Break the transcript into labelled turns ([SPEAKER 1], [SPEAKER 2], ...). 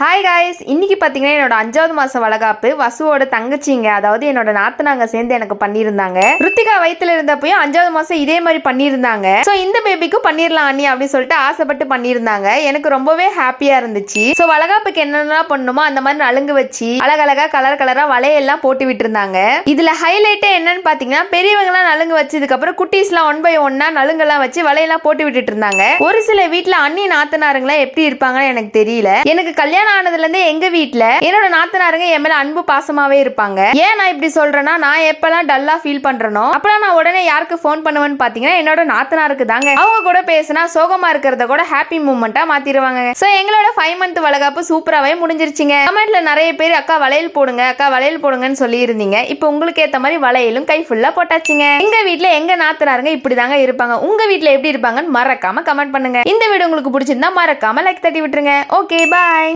[SPEAKER 1] Hi guys இன்னைக்கு பார்த்தீங்கன்னா என்னோட அஞ்சாவது மாசம் வளகாப்பு வசுவோட தங்கச்சிங்க அதாவது என்னோட நாத்தனாங்க சேர்ந்து எனக்கு பண்ணியிருந்தாங்க. ருத்திகா வயித்துல இருந்தப்பையும் அஞ்சாவது மாசம் இதே மாதிரி பண்ணியிருந்தாங்க. ஸோ இந்த பேபிக்கும் பண்ணிடலாம் அண்ணி அப்படின்னு சொல்லிட்டு ஆசைப்பட்டு பண்ணியிருந்தாங்க. எனக்கு ரொம்பவே ஹாப்பியா இருந்துச்சு. ஸோ வளகாப்புக்கு என்னென்னலாம் பண்ணணுமோ அந்த மாதிரி நலுங்கு வச்சு அழகழகா கலர் கலரா வளையெல்லாம் போட்டு விட்டுருந்தாங்க. இதுல ஹைலைட்டே என்னன்னு பாத்தீங்கன்னா பெரியவங்கலாம் நலுங்கு வச்சதுக்கு அப்புறம் குட்டீஸ்லாம் ஒன் பை ஒன்னா நலுங்கெல்லாம் வச்சு வளையெல்லாம் போட்டு விட்டுட்டு இருந்தாங்க. ஒரு சில வீட்டில் அண்ணி நாத்தனாருங்களாம் எப்படி இருப்பாங்கன்னு எனக்கு தெரியல. எனக்கு கல்யாணம் ஆனதுல இருந்தே எங்க வீட்ல என்னோட நாத்தனாருங்க என் மேல அன்பு பாசமாவே இருப்பாங்க. ஏன் நான் இப்படி சொல்றேன்னா நான் எப்பெல்லாம் டல்லா ஃபீல் பண்ணுறனோ அப்பலாம் நான் உடனே யாருக்கு ஃபோன் பண்ணுவேன்னு பாத்தீங்கன்னா என்னோட நாத்தனாருக்கு தாங்க அவங்க கூட பேசினா சோகமா இருக்கிறத கூட ஹாப்பி மூமெண்டா மாத்திடுவாங்க சோ எங்களோட ஃபைவ் மந்த் வளகாப்பு சூப்பராவே முடிஞ்சிருச்சுங்க. கமெண்ட்ல நிறைய பேர் அக்கா வளையல் போடுங்க அக்கா வளையல் போடுங்கன்னு சொல்லி இருந்தீங்க இப்போ உங்களுக்கு ஏத்த மாதிரி வளையலும் கை ஃபுல்லா போட்டாச்சுங்க. எங்க வீட்ல எங்க நாத்தனாருங்க இப்படிதாங்க இருப்பாங்க. உங்க வீட்ல எப்படி இருப்பாங்கன்னு மறக்காம கமெண்ட் பண்ணுங்க. இந்த வீடியோ உங்களுக்கு பிடிச்சிருந்தா மறக்காம லைக் தட்டி விட்டுருங்க. Okay bye